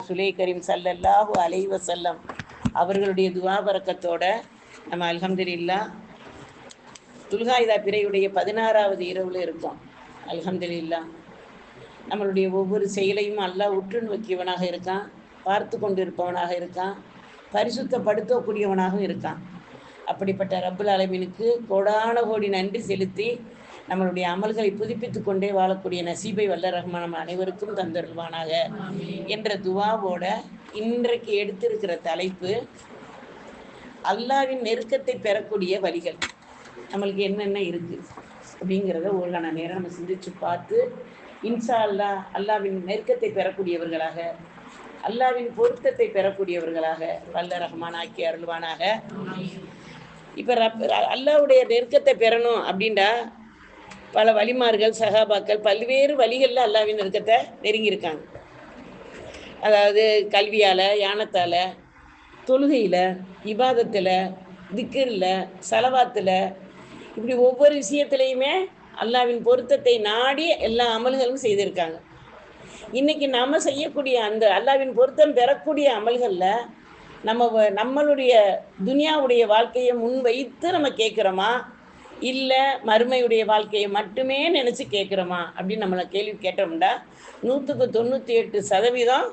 சுலை கரீம் சல்லல்லாஹு அலைவ செல்லம் அவர்களுடைய துவாபரக்கத்தோட நம்ம அலமதுல்லா துல்காயுதா பிறையுடைய பதினாறாவது இரவுல இருக்கோம். அல்ஹம்துலில்லா. நம்மளுடைய ஒவ்வொரு செயலையும் அல்லாஹ் உற்று நோக்கியவனாக இருக்கான் பார்த்து கொண்டு இருப்பவனாக இருக்கான் பரிசுத்தப்படுத்தக்கூடியவனாகவும் இருக்கான். அப்படிப்பட்ட ரப்புல் அலமினுக்கு கோடான கோடி நன்றி செலுத்தி நம்மளுடைய அமல்களை புதுப்பித்து கொண்டே வாழக்கூடிய நசீபை வல்ல ரஹ்மான் நம்ம அனைவருக்கும் தந்தருள்வானாக. என்ற துவாவோட இன்றைக்கு எடுத்திருக்கிற தலைப்பு அல்லாவின் நெருக்கத்தை பெறக்கூடிய வழிகள். நம்மளுக்கு என்னென்ன இருக்கு அப்படிங்கிறத ஒழுங்கான நேரம் நம்ம சிந்திச்சு பார்த்து இன்சா அல்லா அல்லாவின் நெருக்கத்தை பெறக்கூடியவர்களாக அல்லாவின் பொருத்தத்தை பெறக்கூடியவர்களாக வல்ல ரஹ்மான் ஆக்கி அருள்வானாக. இப்போ ரப் அல்லாவுடைய நெருக்கத்தை பெறணும் அப்படின்டா பல வழிமார்கள் சகாபாக்கள் பல்வேறு வழிகளில் அல்லாவின் நெருக்கத்தை நெருங்கியிருக்காங்க. அதாவது கல்வியால் யானத்தால் தொழுகையில் இபாதத்தில் திக்கரில் செலவாத்தில் இப்படி ஒவ்வொரு விஷயத்துலையுமே அல்லாவின் பொருத்தத்தை நாடி எல்லா அமல்களும் செய்திருக்காங்க. இன்னைக்கு நம்ம செய்யக்கூடிய அந்த அல்லாவின் பொருத்தம் பெறக்கூடிய அமல்களில் நம்ம வ- நம்மளுடைய துனியாவுடைய வாழ்க்கையை முன்வைத்து நம்ம கேட்குறோமா? இல்லை மறுமையுடைய வாழ்க்கையை மட்டுமே நினச்சி கேட்குறோமா? அப்படின்னு நம்மளை கேள்வி கேட்டோம்னா நூற்றுக்கு தொண்ணூற்றி எட்டு சதவீதம்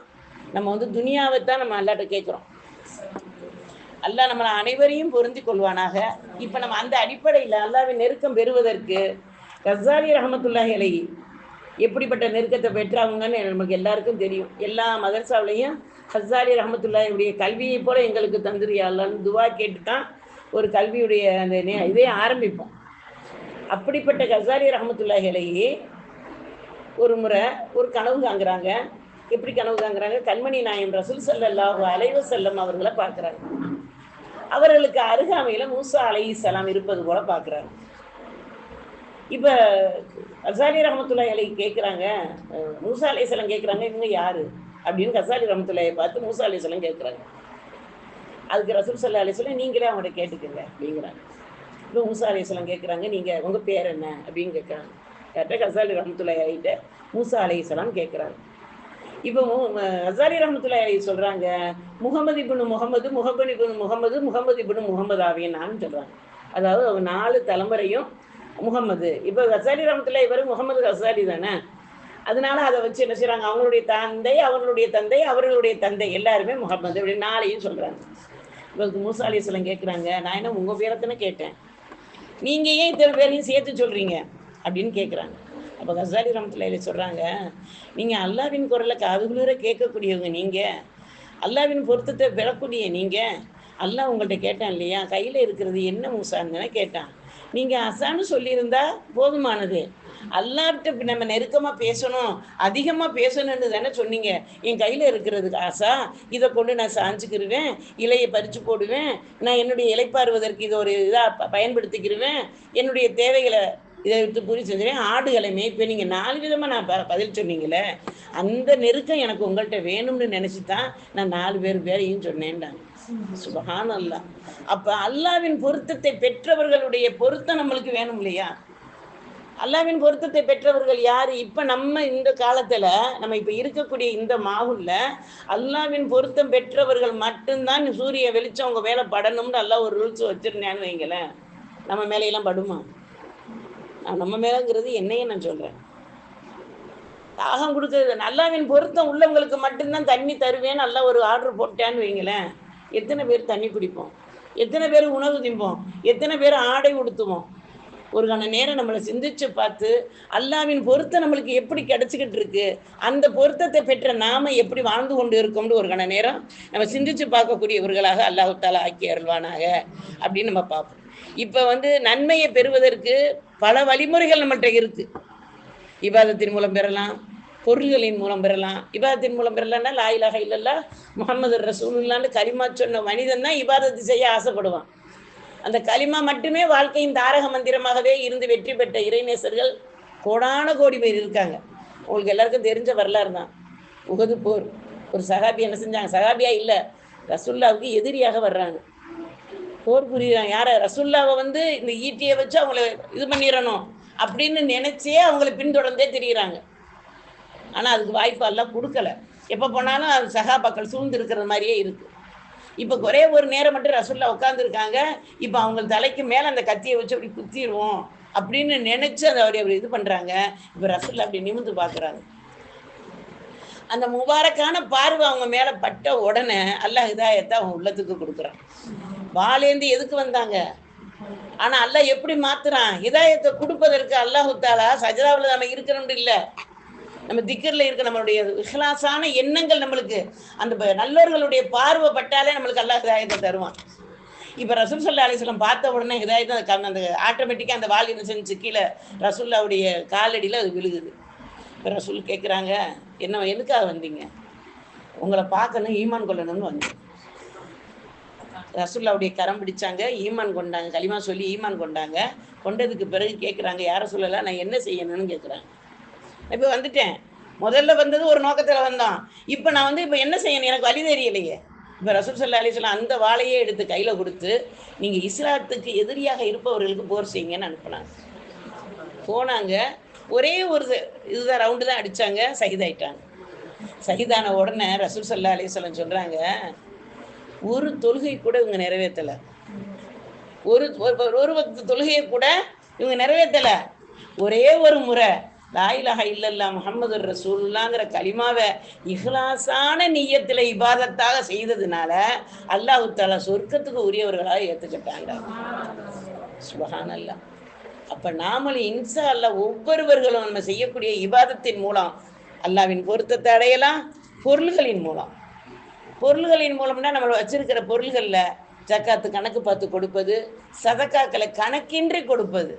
நம்ம வந்து துனியாவை தான் நம்ம அல்லாட்ட கேட்குறோம். அல்லாஹ் நம்மளை அனைவரையும் பொருந்தி கொள்வானாக. இப்போ நம்ம அந்த அடிப்படையில் அல்லாவின் நெருக்கம் பெறுவதற்கு கசாலி ரஹமத்துல்லாஹி அலைஹி எப்படிப்பட்ட நெருக்கத்தை பெற்றாங்கன்னு நமக்கு எல்லாருக்கும் தெரியும். எல்லா மதர்சாவிலையும் ஹசாலி ரஹமத்துல்லாஹியுடைய கல்வியை போல எங்களுக்கு தந்துரியா துவா கேட்டு தான் ஒரு கல்வியுடைய அந்த இதே ஆரம்பிப்போம். அப்படிப்பட்ட கசாலி ரஹமத்துல்லாஹி அலைஹி ஒரு முறை ஒரு கனவு காங்குறாங்க எப்படி கனவு காங்குறாங்க கண்மணி நாயம் ரசூல் ஸல்லல்லாஹு அலைஹி வஸல்லம் அவர்களை பார்க்குறாங்க. அவர்களுக்கு அருகாமையில் மூசா அலைஹிஸ்ஸலாம் இருப்பது போல பார்க்குறாங்க. இப்போ கசாலி ரஹமத்துல்லாஹி அலைஹி கேட்குறாங்க மூசா அலைஹிஸ்ஸலாம் கேட்குறாங்க இவங்க யாரு? அப்படின்னு கசாலி ரஹமத்துல்லாஹி பார்த்து மூசா அலைஹிஸ்ஸலாம் கேட்குறாங்க அதுக்கு ரசூல் சல்லா அலிஸ்லாம் நீங்களே அவங்கள்ட்ட கேட்டுக்கோங்க அப்படிங்கிறாங்க. இப்போ மூசா அலைஹிஸ்ஸலாம் கேட்குறாங்க நீங்கள் உங்கள் பேர் என்ன அப்படின்னு கேட்குறாங்க கரெக்டாக ஹசாலி ரஹமத்துல்லா அலிகிட்ட மூசா அலைஹிஸ்ஸலாம் கேட்குறாங்க இப்போ ஹசாரி ரஹமத்துல்லா அலி சொல்கிறாங்க முகமது இபுனு முகமது முகமது இபுனு முகமது முகமது இபுனு முகமது ஆவியனான்னு சொல்கிறாங்க அதாவது அவங்க நாலு தலைமுறையும் முகமது இப்போ ஹசாரி ரஹமத்துல்லா இவர் முகமது ஹசாலி தானே? அதனால அதை வச்சு என்ன செய்கிறாங்க அவங்களுடைய தந்தை அவர்களுடைய தந்தை அவர்களுடைய தந்தை எல்லாருமே முகமது இப்படி நாளையும் சொல்கிறாங்க இப்போ மூசா அலிஸ்லாம் கேட்குறாங்க நான் என்ன உங்கள் பேரத்தானே கேட்டேன். நீங்கள் ஏன் இத்தனை பேரையும் சேர்த்து சொல்கிறீங்க அப்படின்னு கேட்குறாங்க அப்போ கசாலி ரமத்துல சொல்கிறாங்க நீங்கள் அல்லாவின் குரலை காதுகுளிர கேட்கக்கூடியவங்க நீங்கள் அல்லாவின் பொருத்தத்தை பெறக்கூடிய நீங்கள் அல்லாஹ் உங்கள்கிட்ட கேட்டான் இல்லையா? கையில் இருக்கிறது என்ன மூசான்னு கேட்டான். நீங்கள் அசான்னு சொல்லியிருந்தா போதுமானது. அல்லாட்ட நம்ம நெருக்கமாக பேசணும் அதிகமாக பேசணும்னு தானே சொன்னீங்க. என் கையில் இருக்கிறது ஆசா. இதை கொண்டு நான் சாஞ்சுக்கிருவேன். இலையை பறித்து போடுவேன். நான் என்னுடைய இலைப்பாருவதற்கு இதை ஒரு இதாக பயன்படுத்திக்கிருவேன். என்னுடைய தேவைகளை இதை எடுத்து பூரி செஞ்சுருவேன். ஆடுகளை மேய்ப்பேன். நீங்கள் நாலு விதமாக நான் ப பதில் சொன்னீங்களே அந்த நெருக்கம் எனக்கு உங்கள்கிட்ட வேணும்னு நினச்சி தான் நான் நாலு பேர் பேரையும் சொன்னேன்டாங்க. சுபகான் அல்லாஹ் அப்போ அல்லாவின் பொருத்தத்தை பெற்றவர்களுடைய பொருத்தம் நம்மளுக்கு வேணும் இல்லையா? அல்லாவின் பொருத்தத்தை பெற்றவர்கள் யார்? இப்போ நம்ம இந்த காலத்தில் நம்ம இப்போ இருக்கக்கூடிய இந்த மாவுல்ல அல்லாவின் பொருத்தம் பெற்றவர்கள் மட்டும்தான் சூரிய வெளிச்சம் உங்கள் மேலே படணும்னு அல்லாஹ் ஒரு ரூல்ஸ் வச்சிருந்தேன்னு வைங்களேன். நம்ம மேலையெல்லாம் படுமா? நான் நம்ம மேலங்கிறது என்னையே நான் சொல்கிறேன் தாகம் கொடுக்கறது நல்லாவின் பொருத்தம் உள்ளவங்களுக்கு மட்டும்தான் தண்ணி தருவேன் நல்லா ஒரு ஆர்டர் போட்டேன்னு வைங்களேன். எத்தனை பேர் தண்ணி குடிப்போம்? எத்தனை பேர் உணவு திம்போம்? எத்தனை பேர் ஆடை உடுத்துவோம்? ஒரு கண நேரம் நம்மளை சிந்திச்சு பார்த்து அல்லாவின் பொருத்தம் நம்மளுக்கு எப்படி கிடைச்சிக்கிட்டு இருக்கு? அந்த பொருத்தத்தை பெற்ற நாம எப்படி வாழ்ந்து கொண்டு இருக்கோம்னு ஒரு கண நேரம் நம்ம சிந்திச்சு பார்க்கக்கூடியவர்களாக அல்லாஹு தாலா ஆக்கி அருள்வானாக அப்படின்னு நம்ம பார்ப்போம். இப்போ வந்து நன்மையை பெறுவதற்கு பல வழிமுறைகள் நம்மள்கிட்ட இருக்கு. இபாதத்தின் மூலம் பெறலாம் பொருள்களின் மூலம் பெறலாம். இபாதத்தின் மூலம் பெறலாம்னா லாயிலாக இல்லல்லா முகமது ரசூலுல்லான்னு கரிமா சொன்ன மனிதன் தான் இபாதத்து செய்ய ஆசைப்படுவான். அந்த களிமா மட்டுமே வாழ்க்கையின் தாரக மந்திரமாகவே இருந்து வெற்றி பெற்ற இறைநேசர்கள் கோடான கோடி பேர் இருக்காங்க. உங்களுக்கு எல்லாருக்கும் தெரிஞ்ச வரலாறு தான். உகது போர். ஒரு சகாபி என்ன செஞ்சாங்க? சகாபியா இல்லை. ரசுல்லாவுக்கு எதிரியாக வர்றாங்க. போர் புரியுறாங்க. யார? ரசுல்லாவை வந்து இந்த ஈட்டியை வச்சு அவங்கள இது பண்ணிடணும் அப்படின்னு நினைச்சே அவங்கள பின்தொடர்ந்தே திரியிறாங்க. ஆனால் அதுக்கு வாய்ப்பு எல்லாம் கொடுக்கல. எப்போ போனாலும் அது சகாபாக்கள் சூழ்ந்து இருக்கிற மாதிரியே இருக்கு. இப்போ ஒரே ஒரு நேரம் மட்டும் ரசூல்லா உட்காந்துருக்காங்க இப்போ அவங்க தலைக்கு மேலே அந்த கத்தியை வச்சு அப்படி குத்திடுவோம் அப்படின்னு நினைச்சு அதை அப்படி அப்படி இது பண்றாங்க. இப்போ ரசுல்லா அப்படி நிமிந்து பார்க்குறாங்க. அந்த முபாரக்கான பார்வை அவங்க மேல பட்ட உடனே அல்லாஹ் ஹிதாயத்தை அவங்க உள்ளத்துக்கு கொடுக்குறான். வாலேந்து எதுக்கு வந்தாங்க? ஆனா அல்லாஹ் எப்படி மாத்துறான்? ஹிதாயத்தை கொடுப்பதற்கு அல்லாஹு தாலா சஜராவில் நம்ம இருக்கிறோம் இல்லை. நம்ம திக்கர்ல இருக்க நம்மளுடைய விஹலாசான எண்ணங்கள் நம்மளுக்கு அந்த ப- நல்லவர்களுடைய பார்வை பட்டாலே நம்மளுக்கு அல்லா ஹிதாயத்தை தருவான். இப்போ ரசூல் சல்லா அலிஸ்லாம் பார்த்த உடனே ஹிதாயத்தை அந்த அந்த ஆட்டோமேட்டிக்காக அந்த வால் என்ன செஞ்சு கீழே ரசூல்லாவுடைய காலடியில் அது விழுகுது. இப்போ ரசூல் கேட்குறாங்க என்ன எதுக்காக வந்தீங்க? உங்களை பார்க்கணும் ஈமான் கொள்ளணும்னு வந்தேன். ரசூல்லாவுடைய கரம் பிடிச்சாங்க ஈமான் கொண்டாங்க களிமா சொல்லி ஈமான் கொண்டாங்க. கொண்டதுக்கு பிறகு கேட்குறாங்க யாரை சொல்லலாம் நான் என்ன செய்யணும்னு கேட்குறாங்க இப்போ வந்துட்டேன். முதல்ல வந்தது ஒரு நோக்கத்தில் வந்தோம் இப்போ நான் வந்து இப்போ என்ன செய்யணும்? எனக்கு வழி தெரியலையே. இப்போ ரசூல் சல்லா அலிஸ்லாம் அந்த வாளையே எடுத்து கையில் கொடுத்து நீங்கள் இஸ்லாத்துக்கு எதிரியாக இருப்பவர்களுக்கு போர் செய்யுங்கன்னு அனுப்புனாங்க. போனாங்க. ஒரே ஒரு இதுதான் ரவுண்டு தான் அடிச்சாங்க. சகிதாயிட்டாங்க சகிதான உடனே ரசூல் சல்லா அலிஸ்லாம் சொல்றாங்க ஒரு தொழுகை கூட இவங்க நிறைவேற்றலை ஒரு ஒரு- ஒரு பக்த தொழுகையை கூட இவங்க நிறைவேற்றலை ஒரே ஒரு முறை லாயிலக இல்லல்லா முகமது ரசூல்லாங்கிற கலிமாவை இஹ்லாஸான நீயத்தில் இபாதத்தாக செய்ததுனால அல்லாஹ் தாலா சொர்க்கத்துக்கு உரியவர்களாக ஏற்றுக்கிட்டாங்க சுபஹான் அல்லாஹ் அப்போ நாமளும் இன்சா அல்லாஹ் ஒவ்வொருவர்களும் நம்ம செய்யக்கூடிய இபாதத்தின் மூலம் அல்லாவின் பொருத்தத்தை அடையலாம் பொருள்களின் மூலம். பொருள்களின் மூலம்னா நம்ம வச்சிருக்கிற பொருள்களில் ஜக்காத்து கணக்கு பார்த்து கொடுப்பது சதக்காக்களை கணக்கின்றி கொடுப்பது.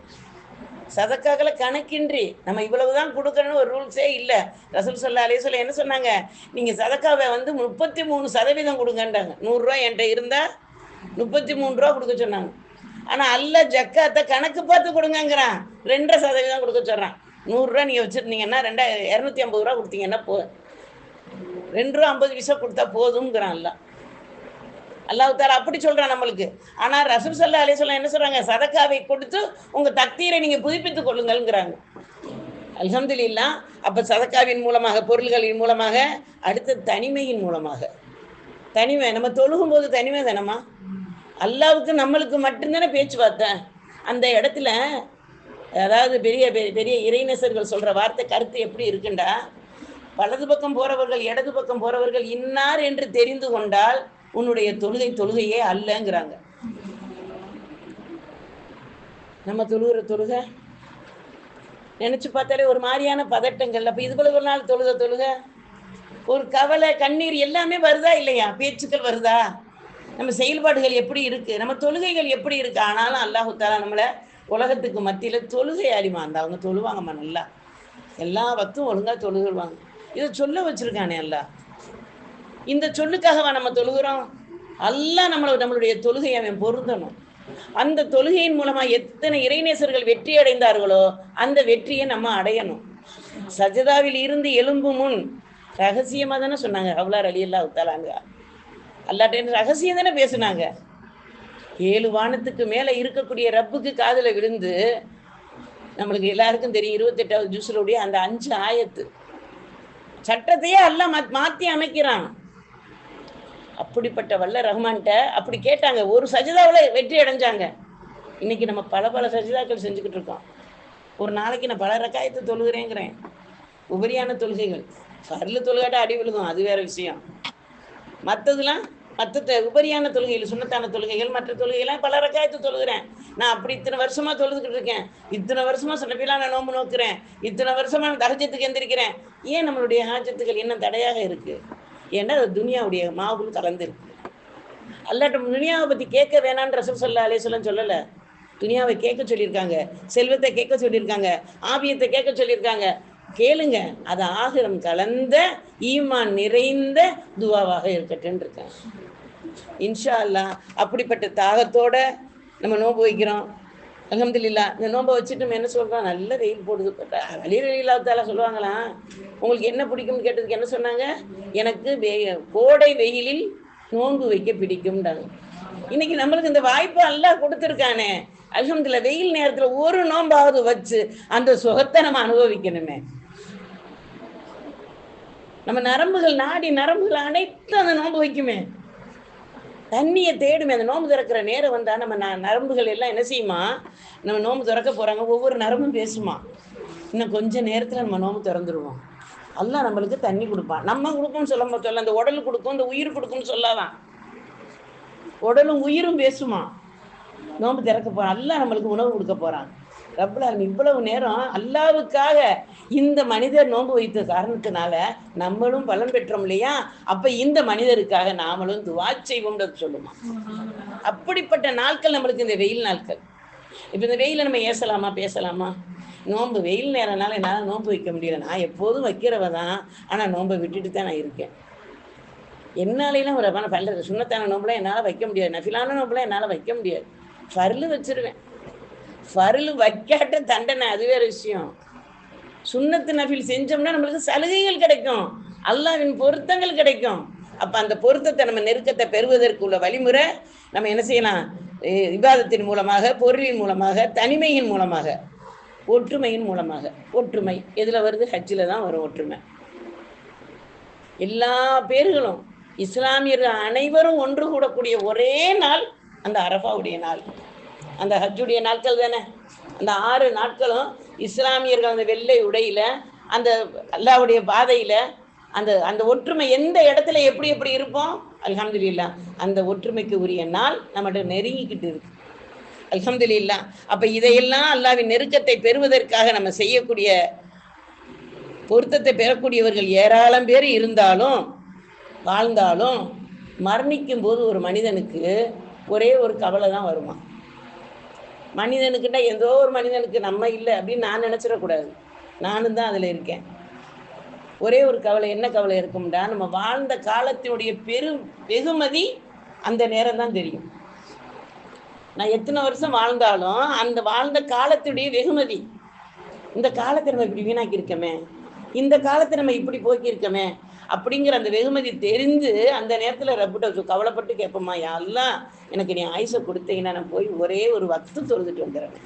சதக்காக்களை கணக்கின்றி நம்ம இவ்வளவுதான் கொடுக்கணும்னு ஒரு ரூல்ஸே இல்லை. ரசூல் சல்லா அலைய என்ன சொன்னாங்க? நீங்கள் சதக்காவை வந்து முப்பத்தி மூணு சதவீதம் கொடுங்கன்றாங்க. நூறுரூவா என்கிட்ட இருந்தால் முப்பத்தி மூணு ரூபா கொடுக்க சொன்னாங்க. ஆனால் அல்ல ஜக்காத்தை கணக்கு பார்த்து கொடுங்கங்கிறான். ரெண்டரை சதவீதம் கொடுக்க சொல்கிறான் நூறுரூவா நீங்கள் வச்சுருந்தீங்கன்னா ரெண்டா இரநூத்தி ஐம்பது ரூபா கொடுத்தீங்கன்னா போ ரெண்டு ரூபா ஐம்பது பைசா கொடுத்தா போதுங்கிறான் எல்லாம் அல்லாஹ் தாரா அப்படி சொல்றான் நம்மளுக்கு. ஆனா ரசூல் சல்லா அலைஹி என்ன சொல்றாங்க? சதக்காவை கொடுத்து உங்க தக்தீரை நீங்க புதுப்பித்துக் கொள்ளுங்கள்ங்கிறாங்க. அல்ஹம்துலில்லா. அப்ப சதக்காவின் மூலமாக பொருள்களின் மூலமாக அடுத்த தனிமையின் மூலமாக. தனிமை நம்ம தொழுகும் போது தனிமை தானம்மா? அல்லாவுக்கு நம்மளுக்கு மட்டும்தானே பேச்சு பார்த்தேன் அந்த இடத்துல அதாவது பெரிய பெரிய இறைநேசர்கள் சொல்ற வார்த்தை கருத்து எப்படி இருக்குண்டா? வலது பக்கம் போறவர்கள் இடது பக்கம் போறவர்கள் இன்னார் என்று தெரிந்து கொண்டால் உன்னுடைய தொழுகை தொழுகையே அல்லங்கிறாங்க. நம்ம தொழுகிற தொழுக? நினைச்சு பார்த்தாலே ஒரு மாதிரியான பதட்டங்கள். அப்ப இது ஒரு நாள் தொழுத தொழுக. ஒரு கவலை கண்ணீர் எல்லாமே வருதா இல்லையா? பேச்சுக்கள் வருதா? நம்ம செயல்பாடுகள் எப்படி இருக்கு? நம்ம தொழுகைகள் எப்படி இருக்கு? ஆனாலும் அல்லாஹுத்தாலா நம்மளை உலகத்துக்கு மத்தியில தொழுகை அறிமா அந்த அவங்க தொழுவாங்கம்மா நல்லா. எல்லா பக்தும் ஒழுங்கா தொழுகிடுவாங்க இதை சொல்ல வச்சிருக்கானே அல்லாஹ். இந்த சொல்லுக்காகவா நம்ம தொழுகிறோம்? எல்லாம் நம்மள நம்மளுடைய தொழுகை அவன் பொருந்தணும். அந்த தொழுகையின் மூலமா எத்தனை இறைநேசர்கள் வெற்றி அடைந்தார்களோ அந்த வெற்றியை நம்ம அடையணும். சஜதாவில் இருந்து எலும்பு முன் ரகசியமா தானே சொன்னாங்க அவ்வளார் அலி அல்லா உத்தாலாங்க அல்லாட்டேன்னு ரகசியம் தானே பேசுனாங்க? ஏழு வானத்துக்கு மேல இருக்கக்கூடிய ரப்புக்கு காதில் விழுந்து நம்மளுக்கு எல்லாருக்கும் தெரியும் இருபத்தெட்டாவது ஜூஸ்லுடைய அந்த அஞ்சு ஆயத்து. சட்டத்தையே எல்லாம் மாத்தி அமைக்கிறான். அப்படிப்பட்ட வல்ல ரஹ்மான்கிட்ட அப்படி கேட்டாங்க. ஒரு சஜிதாவில் வெற்றி அடைஞ்சாங்க. இன்னைக்கு நம்ம பல பல சஜிதாக்கள் செஞ்சுக்கிட்டு இருக்கோம். ஒரு நாளைக்கு நான் பல ரக்காயத்தை தொழுகிறேங்கிறேன். உபரியான தொழுகைகள். ஃபர்லு தொழுகாட்ட அடி விழுகும் அது வேற விஷயம். மற்றதுலாம் மற்ற உபரியான தொழுகைகள் சுண்ணத்தான தொழுகைகள் மற்ற தொழுகைகள்லாம் பல ரக்காயத்து தொழுகிறேன். நான் அப்படி இத்தனை வருஷமா தொழுதுகிட்டு இருக்கேன். இத்தனை வருஷமா சொன்னப்பெல்லாம் நான் நோம்பு நோக்கிறேன். இத்தனை வருஷமா நான் தகஜத்துக்கு எந்திரிக்கிறேன். ஏன் நம்மளுடைய ஹாஜத்துகள் இன்னும் தடையாக இருக்குது ஏன்னா அது துனியாவுடைய மாவுள் கலந்துருக்கு அல்லாட்ட துனியாவை பத்தி கேட்க வேணான்னு ரசூல் சொல்லா அலேசலம் சொல்லல. துனியாவை கேட்க சொல்லியிருக்காங்க. செல்வத்தை கேட்க சொல்லியிருக்காங்க. ஆபியத்தை கேட்க சொல்லியிருக்காங்க. கேளுங்க. அது ஆகிரம் கலந்த ஈமான் நிறைந்த துவாவாக இருக்கட்டும் இருக்கேன் இன்ஷா அல்லாஹ் அப்படிப்பட்ட தாகத்தோட நம்ம நோன்பு வைக்கிறோம். அல்ஹம்துலில்லாஹ் இந்த நோன்பை வச்சுட்டு நம்ம என்ன சொல்றோம் நல்ல வெயில் போடுது. வலி வெயிலாத்தால சொல்லுவாங்களா? உங்களுக்கு என்ன பிடிக்கும்னு கேட்டதுக்கு என்ன சொன்னாங்க? எனக்கு வெ- கோடை வெயிலில் நோன்பு வைக்க பிடிக்கும்டாங்க இன்னைக்கு நம்மளுக்கு இந்த வாய்ப்பு எல்லாம் கொடுத்துருக்கானே. அலமதுல வெயில் நேரத்துல ஒரு நோம்பாவது வச்சு அந்த சுகத்தை நம்ம அனுபவிக்கணுமே. நம்ம நரம்புகள் நாடி நரம்புகள் அனைத்தும் அந்த நோன்பு வைக்குமே. தண்ணியை தேடுமே அந்த நோம்பு திறக்கிற நேரம் வந்தா நம்ம ந நரம்புகள் எல்லாம் என்ன செய்யுமா? நம்ம நோன்பு திறக்க போறாங்க ஒவ்வொரு நரம்பும் பேசுமா. இன்னும் கொஞ்ச நேரத்துல நம்ம நோன்பு திறந்துருவோம். அல்லாஹ் நம்மளுக்கு தண்ணி கொடுப்பான். நம்ம கொடுக்கும்னு சொல்ல சொல்ல அந்த உடல் கொடுக்கும் இந்த உயிர் கொடுக்கும்னு சொல்லாதான். உடலும் உயிரும் பேசுமா? நோன்பு திறக்க போறான். அல்லாஹ் நம்மளுக்கு உணவு கொடுக்க போறான். ரப்பலாலும் இவ்வளவு நேரம் அல்லாவுக்காக இந்த மனிதர் நோன்பு வைத்த காரணத்தினால நம்மளும் பலன் பெற்றோம் இல்லையா? அப்ப இந்த மனிதருக்காக நாமளும் துவா செய்வோம்ன்றது சொல்லுமா? அப்படிப்பட்ட நாட்கள் நம்மளுக்கு இந்த வெயில் நாட்கள். இப்போ இந்த வெயில நம்ம ஏசலாமா பேசலாமா? நோன்பு வெயில் நேரம்னால என்னால் நோன்பு வைக்க முடியல. நான் எப்போதும் வைக்கிறவ தான். ஆனால் நோன்பை விட்டுட்டு தான் நான் இருக்கேன். என்னாலேலாம் ஒரு ரவான பல்ல சுண்ணத்தான நோம்புலாம் என்னால் வைக்க முடியாது. நஃபிலான நோம்புலாம் என்னால் வைக்க முடியாது. ஃபர்லு வச்சிருவேன். ஃபருள் வைக்காட்ட தண்டனை அது வேற விஷயம். சுண்ணத்து நஃபில் செஞ்சோம்னா நம்மளுக்கு சலுகைகள் கிடைக்கும். அல்லாவின் பொருத்தங்கள் கிடைக்கும். அப்போ அந்த பொருத்தத்தை நம்ம நெருக்கத்தை பெறுவதற்கு உள்ள வழிமுறை நம்ம என்ன செய்யலாம்? விவாதத்தின் மூலமாக பொருளின் மூலமாக தனிமையின் மூலமாக ஒற்றுமையின் மூலமாக. ஒற்றுமை. எதில் வருது? ஹஜ்ஜில் தான் வரும் ஒற்றுமை. எல்லா பேர்களும் இஸ்லாமியர்கள் அனைவரும் ஒன்று கூடக்கூடிய ஒரே நாள் அந்த அரஃபாவுடைய நாள். அந்த ஹஜ்ஜுடைய நாட்கள் தானே? அந்த ஆறு நாட்களும் இஸ்லாமியர்கள் அந்த வெள்ளை உடையில அந்த அல்லாவுடைய பாதையில அந்த அந்த ஒற்றுமை எந்த இடத்துல எப்படி எப்படி இருப்போம்? அல்ஹம்துலில்லாஹ் அந்த ஒற்றுமைக்கு உரிய நாள் நம்மகிட்ட நெருங்கிக்கிட்டு இருக்கு. அல்ஹம்துலில்லாஹ் அப்ப இதையெல்லாம் அல்லாவின் நெருக்கத்தை பெறுவதற்காக நம்ம செய்யக்கூடிய பொருத்தத்தை பெறக்கூடியவர்கள் ஏராளம் பேர் இருந்தாலும் வாழ்ந்தாலும் மரணிக்கும் போது ஒரு மனிதனுக்கு ஒரே ஒரு கவலை தான் வருமா? மனிதனுக்குன்னா ஏதோ ஒரு மனிதனுக்கு நம்ம இல்லை அப்படின்னு நான் நினச்சிடக்கூடாது. நானும் தான் அதில் இருக்கேன். ஒரே ஒரு கவலை என்ன கவலை இருக்கும்டா? நம்ம வாழ்ந்த காலத்தினுடைய பெரும் வெகுமதி அந்த நேரம் தான் தெரியும். நான் எத்தனை வருஷம் வாழ்ந்தாலும் அந்த வாழ்ந்த காலத்துடைய வெகுமதி. இந்த காலத்தை நம்ம இப்படி வீணாக்கி இருக்கமே இந்த காலத்தை நம்ம இப்படி போக்கியிருக்கமே. அப்படிங்கிற அந்த வெகுமதி தெரிந்து அந்த நேரத்தில் ரப்பிட்ட கவலைப்பட்டு கேட்போமா யாரெல்லாம் எனக்கு நீ ஆயுசை கொடுத்தீங்கன்னா நான் போய் ஒரே ஒரு வக்து தொழுதுட்டு வந்துடுறேன்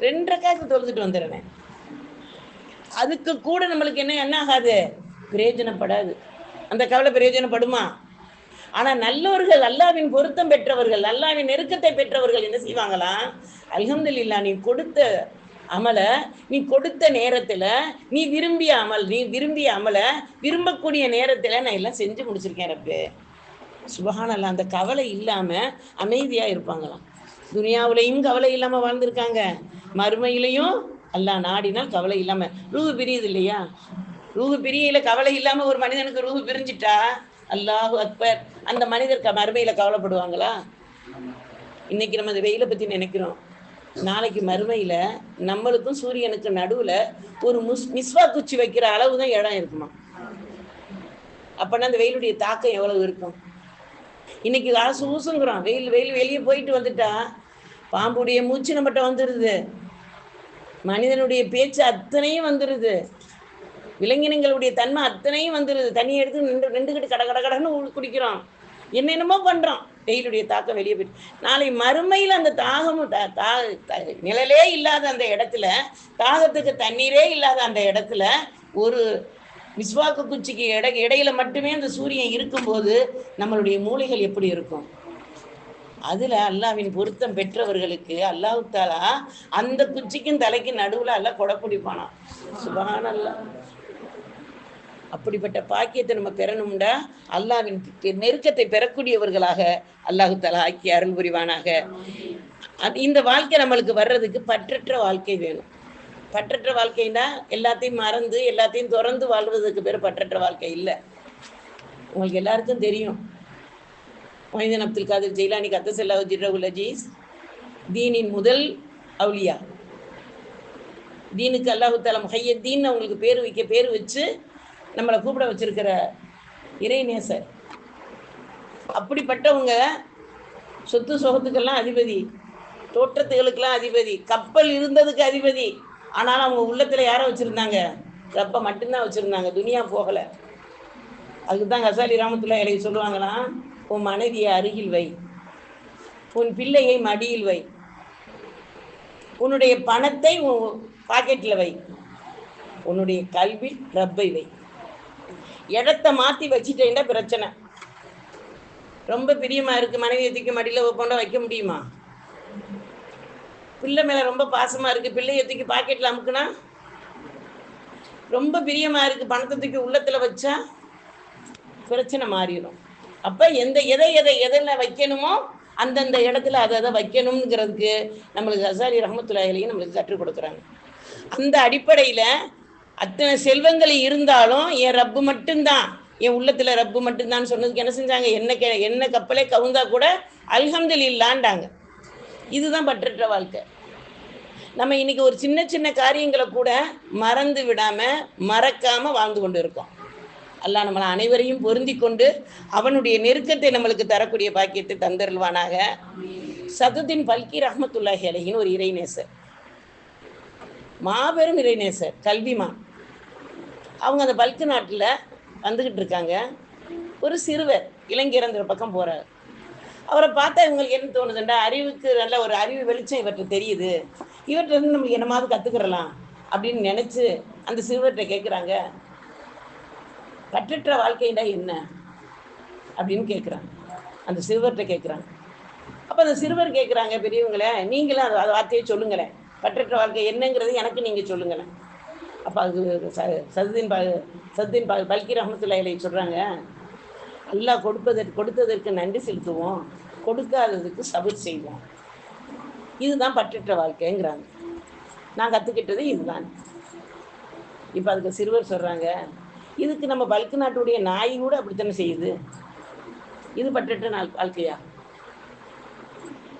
ரெண்டரை காசு தொழுதுட்டு வந்துடுறேன் அதுக்கு கூட நம்மளுக்கு என்ன என்ன ஆகாது? பிரயோஜனப்படாது. அந்த கவலை பிரயோஜனப்படுமா? ஆனா நல்லவர்கள் அல்லாவின் பொருத்தம் பெற்றவர்கள் அல்லாவின் நெருக்கத்தை பெற்றவர்கள் என்ன செய்வாங்களாம்? அல்ஹம்துல்லா நீ கொடுத்த அமலை நீ கொடுத்த நேரத்தில் நீ விரும்பிய அமல் நீ விரும்பிய அமலை விரும்பக்கூடிய நேரத்தில் நான் எல்லாம் செஞ்சு முடிச்சிருக்கேன் ரப்பு. சுபகானல்ல அந்த கவலை இல்லாமல் அமைதியாக இருப்பாங்களாம். துனியாவிலையும் கவலை இல்லாமல் வாழ்ந்திருக்காங்க. மறுமையிலையும் அல்லா நாடினால் கவலை இல்லாமல் ரூபு பிரியுது இல்லையா? ரூபு பிரியையில கவலை இல்லாமல் ஒரு மனிதனுக்கு ரூபு பிரிஞ்சிட்டா அல்லாஹு அக்பர் அந்த மனிதர் க- கவலைப்படுவாங்களா? இன்னைக்கு நம்ம இந்த வெயிலை பற்றி நினைக்கிறோம். நாளைக்கு மறுமையில நம்மளுக்கும் சூரியனுக்கு நடுவுல ஒரு முஸ் மிஸ்வா குச்சி வைக்கிற அளவு தான் இடம் இருக்குமா? அப்பனா அந்த வெயிலுடைய தாக்கம் எவ்வளவு இருக்கும்? இன்னைக்கு காசு ஊசுங்கிறோம் வெயில் வெயில் வெளியே போயிட்டு வந்துட்டா. பாம்புடைய மூச்சு நம்மகிட்ட வந்துடுது மனிதனுடைய பேச்சு அத்தனையும் வந்துடுது விலங்கினங்களுடைய தன்மை அத்தனையும் வந்துடுது தண்ணியை எடுத்து நின்று நின்றுக்கிட்டு கட கட கடன்னு குடிக்கிறோம் என்னென்னமோ பண்றோம் வெயிலுடைய தாக்கம் வெளியே போயிட்டு. நாளை மறுமையில் அந்த தாகமும் த- நிழலே இல்லாத அந்த இடத்துல தாகத்துக்கு தண்ணீரே இல்லாத அந்த இடத்துல ஒரு விஸ்வாக்கு குச்சிக்கு இடை இடையில மட்டுமே அந்த சூரியன் இருக்கும்போது நம்மளுடைய மூளைகள் எப்படி இருக்கும்? அதுல அல்லாவின் பொருத்தம் பெற்றவர்களுக்கு அல்லாஹ் தாலா அந்த குச்சிக்கும் தலைக்கு நடுவுல எல்லாம் கொடை சுபான் அல்லா அப்படிப்பட்ட பாக்கியத்தை நம்ம பெறணும்டா. அல்லாவின் பெ- நெருக்கத்தை பெறக்கூடியவர்களாக அல்லாஹு தலா ஆக்கி அருள் புரிவானாக. அது இந்த வாழ்க்கை நம்மளுக்கு வர்றதுக்கு பற்றற்ற வாழ்க்கை வேணும். பற்றற்ற வாழ்க்கைன்னா எல்லாத்தையும் மறந்து எல்லாத்தையும் திறந்து வாழ்வதற்கு பேர் பற்றற்ற வாழ்க்கை இல்லை. உங்களுக்கு எல்லாருக்கும் தெரியும். மொஹிதன் அப்துல் காதிர் ஜெயிலானி கத்தசல்லா ஜிர்ரகுல் அஜீஸ் தீனின் முதல் அவுலியா தீனுக்கு அல்லாஹு தாலா முஹையத்தீன் அவங்களுக்கு பேர் வைக்க பேர் வச்சு நம்மளை கூப்பிட வச்சிருக்கிற இறைநேசர் அப்படிப்பட்டவங்க சொத்து சுகத்துக்கெல்லாம் அதிபதி தோற்றத்துகளுக்கெல்லாம் அதிபதி கப்பல் இருந்ததுக்கு அதிபதி. ஆனாலும் அவங்க உள்ளத்தில் யாரை வச்சுருந்தாங்க? ரப்பை மட்டும்தான் வச்சுருந்தாங்க. துனியா போகலை. அதுக்கு தான் கசாலி ராமத்துல எனக்கு சொல்லுவாங்களாம் உன் மனைவியை அருகில் வை. உன் பிள்ளையை மடியில் வை. உன்னுடைய பணத்தை உன் பாக்கெட்டில் வை. உன்னுடைய கல்வி ரப்பை வை. இடத்த மாற்றி வச்சுட்டேன்னா பிரச்சனை. ரொம்ப பிரியமா இருக்கு மனைவியை தூக்கி மடியில் கொண்டு வைக்க முடியுமா? பிள்ளை மேலே ரொம்ப பாசமாக இருக்குது பிள்ளையை தூக்கி பாக்கெட்டில் அமுக்குனா? ரொம்ப பிரியமாக இருக்குது பணத்தை தூக்கி உள்ளத்தில் வச்சா? பிரச்சனை மாறிடும் அப்போ எந்த எதை எதை எதில் வைக்கணுமோ அந்தந்த இடத்துல அதை அதை வைக்கணுங்கிறதுக்கு நம்மளுக்கு ஹசாரி ரஹமத்துல்லாஹிலையும் நம்மளுக்கு கற்றுக் கொடுக்குறாங்க. அந்த அடிப்படையில் அத்தனை செல்வங்கள் இருந்தாலும் என் ரப்பு மட்டும்தான். என் உள்ளத்தில் ரப்பு மட்டும்தான் சொன்னதுக்கு என்ன செஞ்சாங்க? என்ன கே என்ன கப்பலே கவுந்தா கூட அல்ஹம்துல் இல்லாண்டாங்க இதுதான் பற்றற்ற வாழ்க்கை. நம்ம இன்னைக்கு ஒரு சின்ன சின்ன காரியங்களை கூட மறந்து விடாம மறக்காம வாழ்ந்து கொண்டு இருக்கோம். அல்லாஹ் நம்மளை அனைவரையும் பொருந்தி கொண்டு அவனுடைய நெருக்கத்தை நம்மளுக்கு தரக்கூடிய பாக்கியத்தை தந்தருள்வானாக. சதுத்தின் பல்கி ரஹமத்துல்லாஹி அலைஹின்னு ஒரு இறைநேசர். மாபெரும் இறைநேசர் கல்விமான். அவங்க அந்த பல்கு நாட்டில் வந்துக்கிட்டு இருக்காங்க. ஒரு சிறுவர் இளைஞரங்கிற பக்கம் போகிறார் அவரை பார்த்தா இவங்களுக்கு என்ன தோணுதுண்டா? அறிவுக்கு நல்ல ஒரு அறிவு வெளிச்சம் இவர்கிட்ட தெரியுது. இவர்கிட்ட இருந்து நம்மளுக்கு என்னமாவது கற்றுக்கிறலாம் அப்படின்னு நினச்சி அந்த சிறுவர்கிட்ட கேட்குறாங்க கற்றற்ற வாழ்க்கைண்டா என்ன? அப்படின்னு கேட்குறாங்க அந்த சிறுவர்கிட்ட கேட்குறாங்க அப்போ அந்த சிறுவர் கேட்குறாங்க பெரியவங்களே நீங்களும் அந்த வார்த்தையை சொல்லுங்களேன். கற்றற்ற வாழ்க்கை என்னங்கிறது எனக்கு நீங்கள் சொல்லுங்களேன். அப்போ அது ச சதுதீன் ப சதுதீன் ப பல்கி ரஹமத்துல்லாஹி சொல்கிறாங்க அல்லாஹ் கொடுப்பதற்கு கொடுத்ததற்கு நன்றி செலுத்துவோம் கொடுக்காததுக்கு சபர் செய்வோம். இதுதான் பற்றற்ற வாழ்க்கைங்கிறாங்க. நான் கற்றுக்கிட்டது இதுதான். இப்போ அதுக்கு சிறுவர் சொல்கிறாங்க இதுக்கு நம்ம பல்கு நாட்டுடைய நாய் கூட அப்படித்தானே செய்யுது? இது பற்றற்ற நாள் வாழ்க்கையா?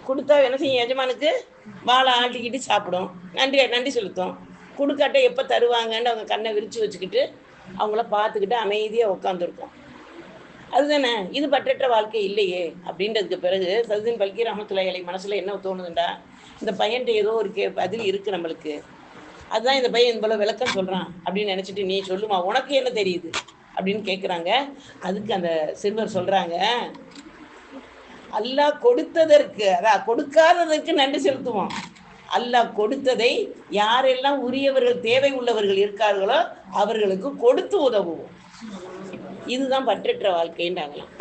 கொடுத்தா என்ன செய்யும் எஜமானுக்கு? வாழை ஆட்டிக்கிட்டு சாப்பிடும். நன்றி நன்றி செலுத்தும். கொடுக்காட்ட எப்போ தருவாங்கன்னு அவங்க கண்ணை விரித்து வச்சுக்கிட்டு அவங்கள பார்த்துக்கிட்டு அமைதியாக உட்காந்துருக்கோம் அதுதானே? இது பற்றற்ற வாழ்க்கை இல்லையே. அப்படின்றதுக்கு பிறகு சதுதீன் பல்கி ரஹமத்துல்லாஹி அலை மனசில் என்ன தோணுதுண்டா? இந்த பையன்ட்ட ஏதோ ஒரு கே பதில் இருக்குது நம்மளுக்கு. அதுதான் இந்த பையன் போல விளக்கம் சொல்கிறான் அப்படின்னு நினச்சிட்டு நீ சொல்லுமா உனக்கு என்ன தெரியுது? அப்படின்னு கேட்குறாங்க அதுக்கு அந்த சிறுவர் சொல்கிறாங்க அல்லாஹ் கொடுத்ததற்கு அதான் கொடுக்காததற்கு நன்றி செலுத்துவோம். அல்லாஹ் கொடுத்ததை யாரெல்லாம் உரியவர்கள் தேவை உள்ளவர்கள் இருக்கார்களோ அவர்களுக்கு கொடுத்து உதவுவோம். இதுதான் பற்றற்ற வாழ்க்கைன்றாங்களாம்.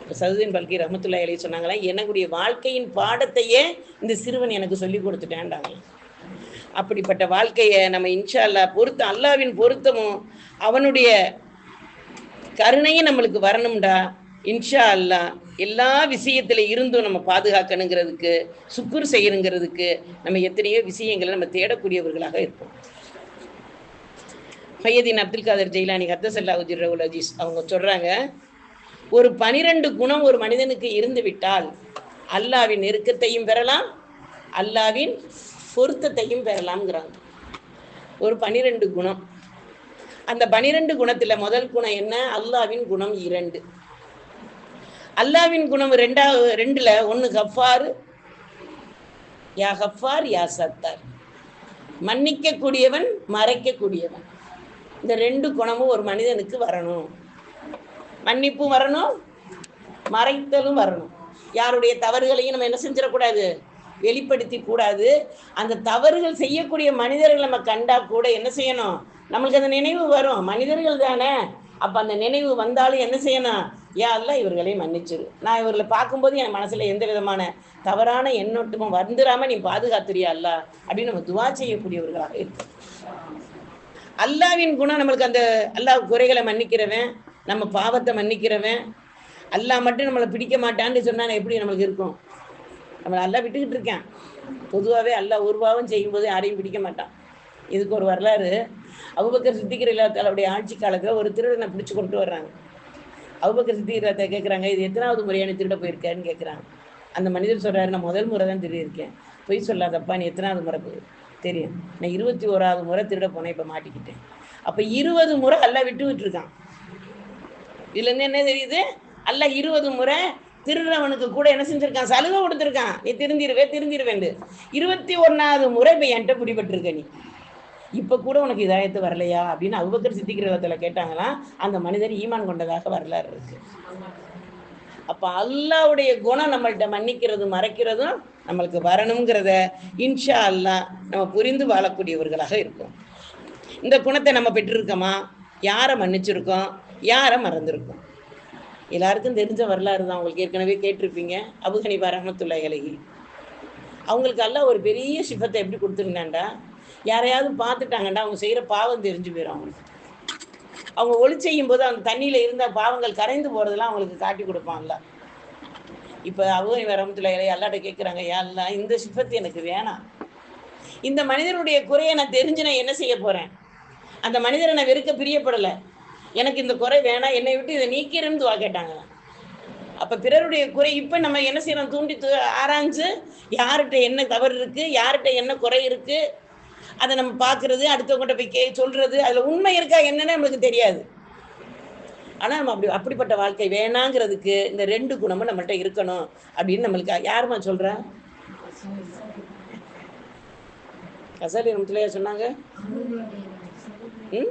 இப்போ சதுதீன் பல்கி ரஹமத்துல்லா அலி சொன்னாங்களா என்னுடைய வாழ்க்கையின் பாடத்தையே இந்த சிறுவன் எனக்கு சொல்லி கொடுத்துட்டேன்டாங்களாம் அப்படிப்பட்ட வாழ்க்கையை நம்ம இன்ஷா அல்லாஹ் பொருத்தம் அல்லாவின் பொருத்தமும் அவனுடைய கருணையும் நம்மளுக்கு வரணும்டா இன்ஷா அல்லாஹ் எல்லா விஷயத்துல இருந்தும் நம்ம பாதுகாக்கணுங்கிறதுக்கு சுக்குர் செய்யணுங்கிறதுக்கு நம்ம எத்தனையோ விஷயங்களை நம்ம தேடக்கூடியவர்களாக இருப்போம். ஃபையதீன் அப்துல் காதர் ஜெயிலானி ஹத்தசல்லா உஜிர் அஜீஸ் அவங்க சொல்றாங்க ஒரு பனிரெண்டு குணம் ஒரு மனிதனுக்கு இருந்து விட்டால் அல்லாவின் நெருக்கத்தையும் பெறலாம் அல்லாவின் பொருத்தத்தையும் பெறலாம்ங்கிறாங்க. ஒரு பனிரெண்டு குணம். அந்த பனிரெண்டு குணத்தில் முதல் குணம் என்ன? அல்லாவின் குணம் இரண்டு. அல்லாவின் குணம் ரெண்டாவது ரெண்டுல ஒன்று கஃபார் யா கஃபார் யா சத்தார். மன்னிக்க கூடியவன் மறைக்க கூடியவன் இந்த ரெண்டு குணமும் ஒரு மனிதனுக்கு வரணும். மன்னிப்பும் வரணும் மறைத்தலும் வரணும். யாருடைய தவறுகளையும் நம்ம என்ன செஞ்சிடக்கூடாது? வெளிப்படுத்தி கூடாது. அந்த தவறுகள் செய்யக்கூடிய மனிதர்களை நம்ம கண்டா கூட என்ன செய்யணும்? நம்மளுக்கு அந்த நினைவு வரும். மனிதர்கள் தானே அப்போ அந்த நினைவு வந்தாலும் என்ன செய்யணும்? யா அல்ல இவர்களை மன்னிச்சிரு. நான் இவர்களை பார்க்கும்போது என் மனசில் எந்த விதமான தவறான எண்ணோட்டமும் வந்துடாம நீ பாதுகாத்துறியா அல்ல அப்படின்னு நம்ம துவா செய்யக்கூடியவர்களாக இருக்கும் அல்லாவின் குணம் நம்மளுக்கு அந்த அல்லாஹ் குறைகளை மன்னிக்கிறவன் நம்ம பாவத்தை மன்னிக்கிறவன். அல்லாஹ் மட்டும் நம்மளை பிடிக்க மாட்டான்னு சொன்னா எப்படி நம்மளுக்கு இருக்கும்? நம்மளை அல்லா விட்டுக்கிட்டு இருக்கேன். பொதுவாகவே அல்லாஹ் ஒரு பாவம் செய்யும்போது யாரையும் பிடிக்க மாட்டான். இதுக்கு ஒரு வரலாறு. அபுபக்கர் சித்திக்கிற இல்லாத்தாலுடைய ஆட்சி காலத்தில் ஒரு திருடனை பிடிச்சு கொண்டு வர்றாங்க. அபுபக்கர் சித்திக்கிறத கேட்குறாங்க இது எத்தனாவது முறையான திருட போயிருக்கேன்னு கேட்குறாங்க அந்த மனிதர் சொல்றாரு நான் முதல் முறை தான் திருடியிருக்கேன். பொய் சொல்லாதப்பா நீ எத்தனாவது முறை போய் தெரியும். நான் இருபத்தி ஓராவது முறை திருட போனேன் இப்போ மாட்டிக்கிட்டேன். அப்போ இருபது முறை எல்லாம் விட்டு விட்டுருக்கான் இதுலேருந்து என்ன தெரியுது? அல்ல இருபது முறை திருடுறவனுக்கு கூட என்ன செஞ்சிருக்கான்? சலுகை கொடுத்துருக்கான். நீ திருந்திருவே திருந்திருவேண்டு இருபத்தி ஒன்னாவது முறை இப்போ என்கிட்ட பிடிபட்டிருக்க நீ. இப்போ கூட உனக்கு இதாயத்து வரலையா? அப்படின்னு அவ்வக்கர் சித்திக்கிறவத்தில் கேட்டாங்களாம் அந்த மனிதர் ஈமான் கொண்டதாக வரலாறு இருக்கு. அப்போ அல்லாவுடைய குணம் நம்மள்கிட்ட மன்னிக்கிறதும் மறைக்கிறதும் நம்மளுக்கு வரணுங்கிறத இன்ஷா அல்லாஹ் நம்ம புரிந்து வாழக்கூடியவர்களாக இருக்கும். இந்த குணத்தை நம்ம பெற்றிருக்கோமா? யாரை மன்னிச்சிருக்கோம்? யாரை மறந்துருக்கோம்? எல்லாருக்கும் தெரிஞ்ச வரலாறு தான். உங்களுக்கு ஏற்கனவே கேட்டிருப்பீங்க. அபு ஹனீஃபா இலகி அவங்களுக்கு எல்லாம் ஒரு பெரிய சிஃபத்தை எப்படி கொடுத்துருந்தாண்டா யாரையாவது பார்த்துட்டாங்கன்னா அவங்க செய்கிற பாவம் தெரிஞ்சு போயிடும் அவங்களுக்கு. அவங்க ஒளி செய்யும் போது அந்த தண்ணியில் இருந்த பாவங்கள் கரைந்து போகிறதெல்லாம் அவங்களுக்கு காட்டி கொடுப்பான்ல இப்போ அவங்க வரமத்துல எல்லாட்ட கேட்குறாங்க எல்லாம் இந்த சிஃபத்து எனக்கு வேணாம். இந்த மனிதனுடைய குறையை நான் தெரிஞ்சு நான் என்ன செய்ய போகிறேன் அந்த மனிதரை நான் வெறுக்க பிரியப்படலை. எனக்கு இந்த குறை வேணாம் என்னை விட்டு இதை நீக்கிறேன்னு துவா கேட்டாங்க. அப்போ பிறருடைய குறை இப்போ நம்ம என்ன செய்யறோம்? தூண்டி தூ ஆராய்ஞ்சு யார்கிட்ட என்ன தவறு இருக்குது யார்கிட்ட என்ன குறை இருக்குது அதை நம்ம பார்க்குறது அடுத்தவங்ககிட்ட போய் கே சொல்கிறது அதில் உண்மை இருக்கா என்னன்னு நம்மளுக்கு தெரியாது. ஆனால் நம்ம அப்படி அப்படிப்பட்ட வாழ்க்கை வேணாங்கிறதுக்கு இந்த ரெண்டு குணமும் நம்மள்கிட்ட இருக்கணும் அப்படின்னு நம்மளுக்கு யாருமா சொல்கிறா கசாலி நமத்துலையா சொன்னாங்க? ம்?